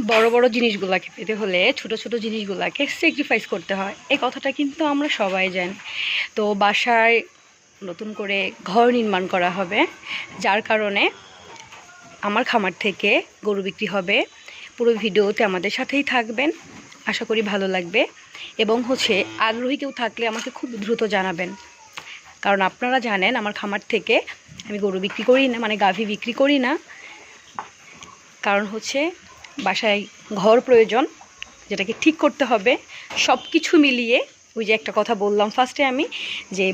বড় বড় জিনিসগুলোকে পেতে হলে ছোট ছোট জিনিসগুলোকে স্যাক্রিফাইস করতে হয়। এই কথাটা কিন্তু আমরা সবাই জানি। তো বাসায় নতুন করে ঘর নির্মাণ করা হবে, যার কারণে আমার খামার থেকে গরু বিক্রি হবে। পুরো ভিডিওতে আমাদের সাথেই থাকবেন। আশা করি ভালো লাগবে। এবং হচ্ছে আগ্রহী কেউ থাকলে আমাকে খুব দ্রুত জানাবেন। কারণ আপনারা জানেন, আমার খামার থেকে আমি গরু বিক্রি করি না মানে গাভী বিক্রি করি না। কারণ হচ্ছে বাসায় ঘর প্রয়োজন, যেটাকে ঠিক করতে হবে সব কিছু মিলিয়ে ওই যে একটা কথা বললাম ফার্স্টে আমি, যে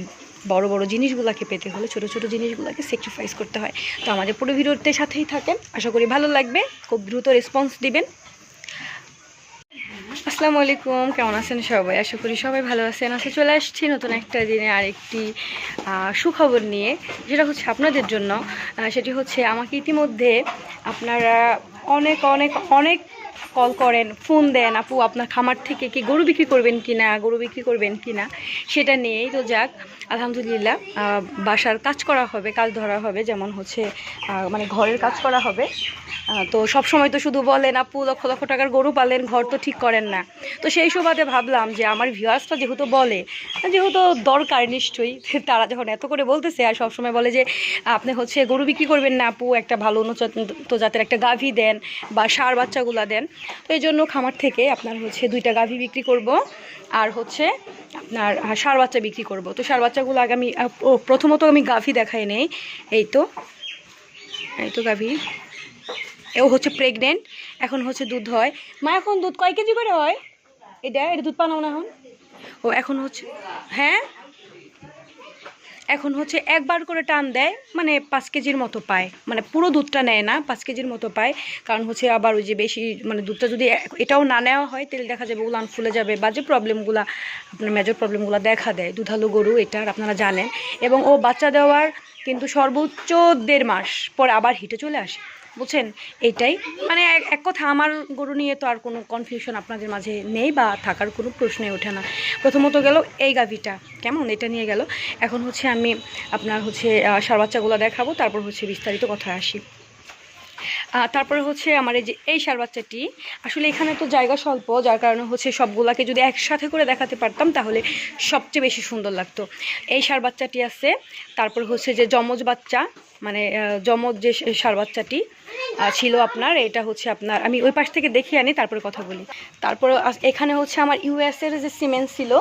বড় বড় জিনিসগুলোকে পেতে হলে ছোট ছোট জিনিসগুলোকে স্যাক্রিফাইস করতে হয়। তো আমাদের পুরো ভিডিওতে সাথেই থাকেন, আশা করি ভালো লাগবে, খুব দ্রুত রেসপন্স দিবেন। আসসালামু আলাইকুম, কেমন আছেন সবাই? আশা করি সবাই ভালো আছেন। আজকে চলে আসছি নতুন একটা দিনে আরেকটি সুখবর নিয়ে, যেটা হচ্ছে আপনাদের জন্য। সেটি হচ্ছে আমাকে ইতিমধ্যে আপনারা অনেক অনেক অনেক কল করেন, ফোন দেন, আপু, আপনার খামার থেকে কি গরু বিক্রি করবেন কি না গরু বিক্রি করবেন কি না সেটা নিয়েই তো যাক, আলহামদুলিল্লাহ বাসার কাজ করা হবে, কাজ ধরা হবে, যেমন হচ্ছে মানে ঘরের কাজ করা হবে। তো সব সময় তো শুধু বলেন, আপু, লক্ষ লক্ষ টাকার গরু পালেন, ঘর তো ঠিক করেন না। তো সেই সুবাদে ভাবলাম যে আমার ভিউয়ার্সটা যেহেতু বলে, যেহেতু দরকার নিশ্চয়ই, তারা যখন এত করে বলতেছে আর সবসময় বলে যে, আপনি হচ্ছে গরু বিক্রি করবেন না, আপু, একটা ভালো উন্নত জাতের একটা গাভী দেন বা সার বাচ্চাগুলা দেন। তো এই জন্য খামার থেকে আপনার হচ্ছে দুইটা গাভী বিক্রি করব। আর হচ্ছে আপনার ষাঁড় বাচ্চা বিক্রি করব। তো সার বাচ্চাগুলো আগে আমি ও প্রথমত আমি গাভী দেখাই নেই। এই তো এই তো গাভী। ও হচ্ছে প্রেগনেন্ট এখন হচ্ছে দুধ হয়। মা, এখন দুধ কয় কেজি করে হয়? এটা এটা দুধ পানাও না এখন। ও, এখন হচ্ছে হ্যাঁ? এখন হচ্ছে একবার করে টান দেয় মানে পাঁচ কেজির মতো পায়। মানে পুরো দুধটা নেয় না, পাঁচ কেজির মতো পায়। কারণ হচ্ছে আবার ওই যে বেশি মানে দুধটা যদি এটাও না নেওয়া হয় তাহলে দেখা যাবে উলান ফুলে যাবে বা যে প্রবলেমগুলো আপনার মেজর প্রবলেমগুলো দেখা দেয়। দুধালু গরু এটার আপনারা জানেন। এবং ও বাচ্চা দেওয়ার কিন্তু সর্বোচ্চ দেড় মাস পর আবার হিটে চলে আসে। বুঝছেন? এটাই। মানে এক- কথা, আমার গরু নিয়ে তো আর কোনো কনফিউশন আপনাদের মাঝে নেই বা থাকার কোনো প্রশ্নই ওঠে না। প্রথমত গেল এই গাভিটা। কেমন? এটা নিয়ে গেল। এখন হচ্ছে আমি আপনার হচ্ছে সার বাচ্চাগুলো দেখাবো, তারপর হচ্ছে বিস্তারিত কথা আসি। তারপরে হচ্ছে আমার এই যে, এই সার বাচ্চাটি, আসলে এখানে তো জায়গা স্বল্প, যার কারণে হচ্ছে সবগুলাকে যদি একসাথে করে দেখাতে পারতাম, তাহলে সবচেয়ে বেশি সুন্দর লাগতো। এই সার বাচ্চাটি আছে, তারপর হচ্ছে যে যমজ বাচ্চা মানে যমজ যে সার বাচ্চাটি ছিল আপনার, এটা হচ্ছে আপনার, আমি ওই পাশ থেকে দেখে আনি, তারপরে কথা বলি। তারপরে এখানে হচ্ছে আমার ইউএসের যে সিমেন্ট ছিল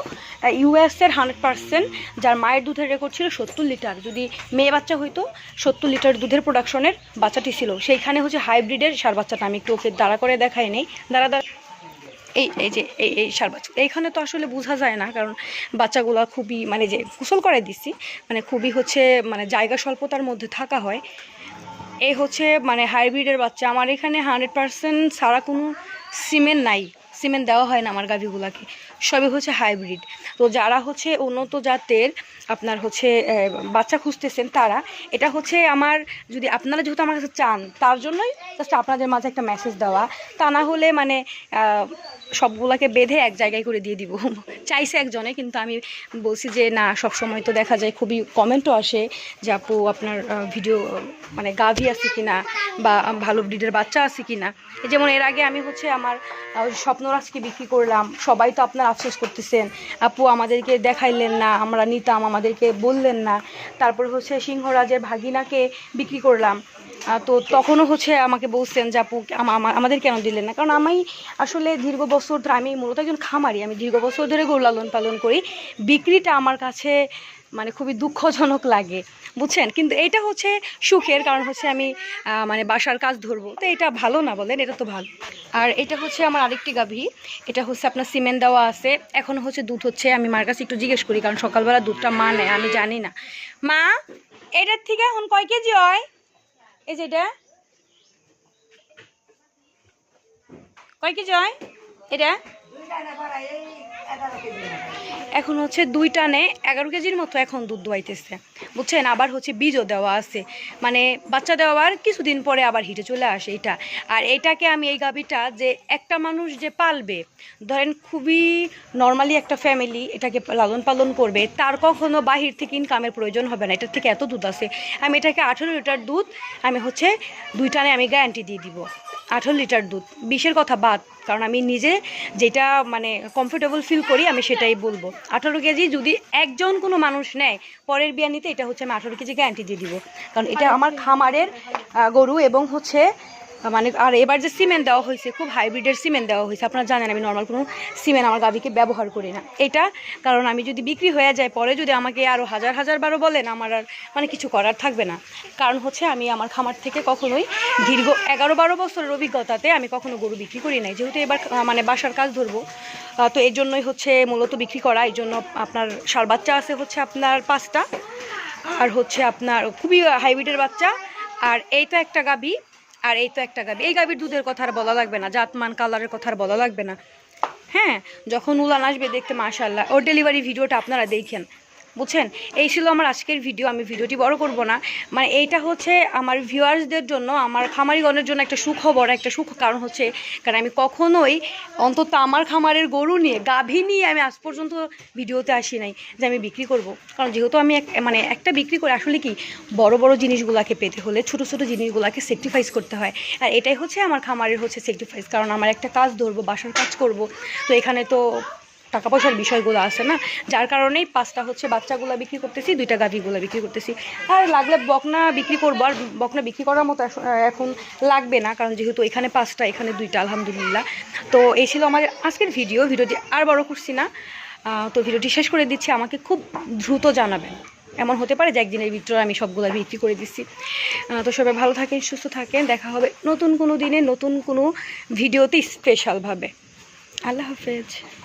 ইউএসের হান্ড্রেড পার্সেন্ট, যার মায়ের দুধের রেকর্ড ছিল সত্তর লিটার। যদি মেয়ে বাচ্চা হইতো, সত্তর লিটার দুধের প্রোডাকশনের বাচ্চাটি ছিল। সেইখানে হচ্ছে হাইব্রিডের সার বাচ্চাটা, আমি একটু ওকে দাঁড়া করে দেখাই নেই। দাঁড়া দাঁড়া। এই এই যে, এই এই সার বাচ্চা এইখানে তো আসলে বোঝা যায় না, কারণ বাচ্চাগুলো খুবই মানে যে গোসল করে দিছি মানে খুবই হচ্ছে মানে জায়গা স্বল্পতার মধ্যে থাকা হয়। এই হচ্ছে মানে হাইব্রিডের বাচ্চা। আমার এখানে হান্ড্রেড পারসেন্ট সারা কোনো সিমেন্ট নাই। সিমেন্ট দেওয়া হয় না আমার গাভিগুলাকে। সবই হচ্ছে হাইব্রিড। তো যারা হচ্ছে উন্নত জাতের আপনার হচ্ছে বাচ্চা খুঁজতেছেন তারা, এটা হচ্ছে আমার যদি আপনারা যেহেতু আমার কাছে চান, তার জন্যই জাস্ট আপনাদের মাঝে একটা মেসেজ দেওয়া। তা না হলে মানে সবগুলাকে বেঁধে এক জায়গায় করে দিয়ে দিব। চাইছে একজনে, কিন্তু আমি বলছি যে, না সব সময় তো দেখা যায় খুবই কমেন্টও আসে যে, আপু, আপনার ভিডিও মানে গাভি আছে কি না বা ভালো ব্রিডের বাচ্চা আছে কি না যেমন এর আগে আমি হচ্ছে আমার স্বপ্নরাজকে বিক্রি করলাম। সবাই তো আপনার আফসোস করতেছেন, আপু, আমাদেরকে দেখাইলেন না, আমরা নিতাম, আমাদেরকে বললেন না। তারপর হচ্ছে সিংহরাজের ভাগিনাকে বিক্রি করলাম। তো তখনও হচ্ছে আমাকে বলছেন যে আপু, আমা- আমা- আমাদের কেন দিলেন না? কারণ আমি আসলে দীর্ঘ বছর ধরে, আমি মূলত একজন খামারি, আমি দীর্ঘ বছর ধরে গরু লালন পালন করি। বিক্রিটা আমার কাছে মানে খুবই দুঃখজনক লাগে, বুঝছেন? কিন্তু এটা হচ্ছে সুখের কারণ হচ্ছে আমি মানে বাসার কাজ ধরবো। তো এটা ভালো না বলেন, এটা তো ভালো। আর এটা হচ্ছে আমার আরেকটি গাভী, এটা হচ্ছে আপনার সিমেন্ট দেওয়া আছে। এখন হচ্ছে দুধ হচ্ছে, আমি মার কাছে একটু জিজ্ঞেস করি, কারণ সকালবেলা দুধটা মা নেয়, আমি জানি না। মা, এটার থেকে এখন কয় কেজি হয়? এই যে এটা। কয় কেজি হয়? এটা? এখন হচ্ছে দুই টানে এগারো কেজির মতো এখন দুধ দোয়াইতেছে। বুঝছেন? আবার হচ্ছে বীজও দেওয়া আছে। মানে বাচ্চা দেওয়ার কিছুদিন পরে আবার হিটে চলে আসে এটা। আর এটাকে আমি এই গাভীটা যে একটা মানুষ যে পালবে, ধরেন খুবই নর্মালি একটা ফ্যামিলি এটাকে লালন পালন করবে, তার কখনো বাহির থেকে ইনকামের প্রয়োজন হবে না। এটার থেকে এত দুধ আছে। আমি এটাকে আঠেরো লিটার দুধ, আমি হচ্ছে দুই টানে আমি গ্যারান্টি দিয়ে দিব। আঠেরো লিটার দুধ। বিশের কথা বাদ, কারণ আমি নিজে যেটা মানে কমফোর্টেবল ফিল করি আমি সেটাই বলব। আঠারো কেজি যদি একজন কোনো মানুষ নেয় পরের বিয়ানিতে এটা হচ্ছে আমি আঠারো কেজি গ্যারান্টি দিয়ে দিব। কারণ এটা আমার খামারের গরু এবং হচ্ছে মানে আর এবার যে সিমেন্ট দেওয়া হয়েছে, খুব হাইব্রিডের সিমেন্ট দেওয়া হয়েছে। আপনারা জানেন, আমি নর্মাল কোনো সিমেন্ট আমার গাভিকে ব্যবহার করি না। এটা কারণ আমি যদি বিক্রি হয়ে যায়, পরে যদি আমাকে আরও হাজার হাজার বারো বলেন, আমার আর মানে কিছু করার থাকবে না। কারণ হচ্ছে, আমি আমার খামার থেকে কখনোই দীর্ঘ এগারো, বারো বছরের অভিজ্ঞতাতে আমি কখনো গরু বিক্রি করি নাই। যেহেতু এবার মানে বাসার কাজ ধরবো তো এই জন্যই হচ্ছে মূলত বিক্রি করা। এই জন্য আপনার সার বাচ্চা আছে হচ্ছে আপনার পাঁচটা। আর হচ্ছে আপনার খুবই হাইব্রিডের বাচ্চা। আর এইটা একটা গাবি আর এই তো একটা গাবি। এই গাবির দুধের কথা আর বলা লাগবে না, জাতমান, কালারের কথা আর বলা লাগবে না। হ্যাঁ যখন উলান আসবে দেখতে মাশাল্লাহ ওর ডেলিভারি ভিডিওটা আপনারা দেখেন। বুঝছেন? এই ছিল আমার আজকের ভিডিও আমি ভিডিওটি বড় করব না। মানে এইটা হচ্ছে আমার ভিউয়ার্সদের জন্য, আমার খামারিগণের জন্য একটা সুখবর, একটা সুখ কারণ হচ্ছে, কারণ আমি কখনোই অন্তত আমার খামারের গরু নিয়ে, গাভী নিয়ে আমি আজ পর্যন্ত ভিডিওতে আসি নাই যে আমি বিক্রি করব। কারণ যেহেতু আমি মানে একটা বিক্রি করে, আসলে কি, বড় বড় জিনিসগুলোকে পেতে হলে, ছোট ছোট জিনিসগুলোকে সেক্রিফাইস করতে হয়। আর এটাই হচ্ছে আমার খামারের হচ্ছে সেক্রিফাইস কারণ আমার একটা কাজ ধরবো, বাসার কাজ করব। তো এখানে তো টাকা পয়সার বিষয়গুলো আছে না? যার কারণেই পাঁচটা হচ্ছে বাচ্চাগুলো বিক্রি করতেছি, দুইটা গাভিগুলো বিক্রি করতেছি। আর লাগলে বকনা বিক্রি করব, আর বকনা বিক্রি করার মতো এখন- লাগবে না, কারণ যেহেতু এখানে পাঁচটা, এখানে দুইটা, আলহামদুলিল্লাহ। তো এই ছিল আমার আজকের ভিডিও, ভিডিওটি আর বড় করছি না। তো ভিডিওটি শেষ করে দিচ্ছি, আমাকে খুব দ্রুত জানাবেন। এমন হতে পারে যে একদিনের ভিতরে আমি সবগুলো বিক্রি করে দিচ্ছি। তো সবাই ভালো থাকেন, সুস্থ থাকেন, দেখা হবে নতুন কোনো দিনে, নতুন কোনো ভিডিওতে স্পেশালভাবে আল্লাহ হাফেজ।